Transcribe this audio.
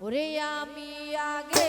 ওরে আমি আগে